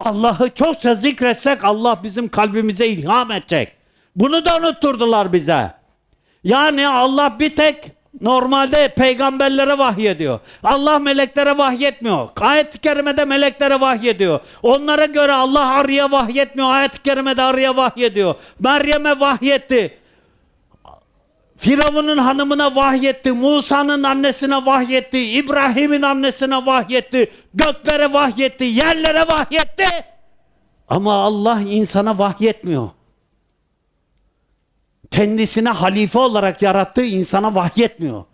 Allah'ı çokça zikretsek Allah bizim kalbimize ilham edecek. Bunu da unutturdular bize. Yani Allah bir tek normalde peygamberlere vahyediyor. Allah meleklere vahyetmiyor. Ayet-i kerimede meleklere vahyediyor. Onlara göre Allah arıya vahyetmiyor. Ayet-i kerimede arıya vahyediyor. Meryem'e vahyetti. Firavun'un hanımına vahyetti, Musa'nın annesine vahyetti, İbrahim'in annesine vahyetti, göklere vahyetti, yerlere vahyetti. Ama Allah insana vahyetmiyor. Kendisine halife olarak yarattığı insana vahyetmiyor.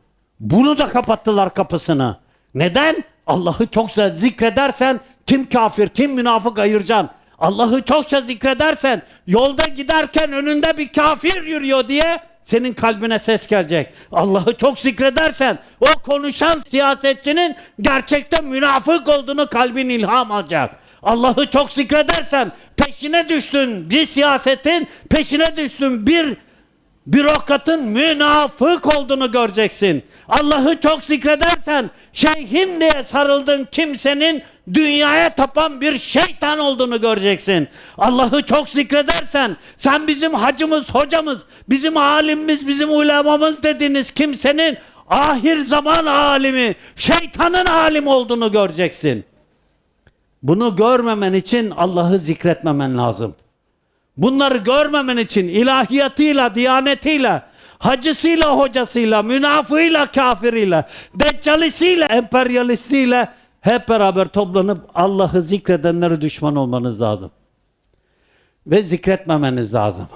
Bunu da kapattılar kapısını. Neden? Allah'ı çokça zikredersen kim kafir, kim münafık ayıracaksın. Allah'ı çokça zikredersen yolda giderken önünde bir kafir yürüyor diye senin kalbine ses gelecek. Allah'ı çok zikredersen o konuşan siyasetçinin gerçekten münafık olduğunu kalbin ilham alacak. Allah'ı çok zikredersen peşine düştün bir siyasetin peşine düştün bir bürokratın münafık olduğunu göreceksin. Allah'ı çok zikredersen şeyhim diye sarıldığın kimsenin dünyaya tapan bir şeytan olduğunu göreceksin. Allah'ı çok zikredersen sen bizim hacımız, hocamız, bizim alimimiz, bizim ulemamız dediğiniz kimsenin ahir zaman alimi, şeytanın alim olduğunu göreceksin. Bunu görmemen için Allah'ı zikretmemen lazım. Bunları görmemen için ilahiyatıyla, diyanetiyle, hacısıyla, hocasıyla, münafığıyla, kafiriyle, deccalisiyle, emperyalistiyle hep beraber toplanıp Allah'ı zikredenlere düşman olmanız lazım. Ve zikretmemeniz lazım.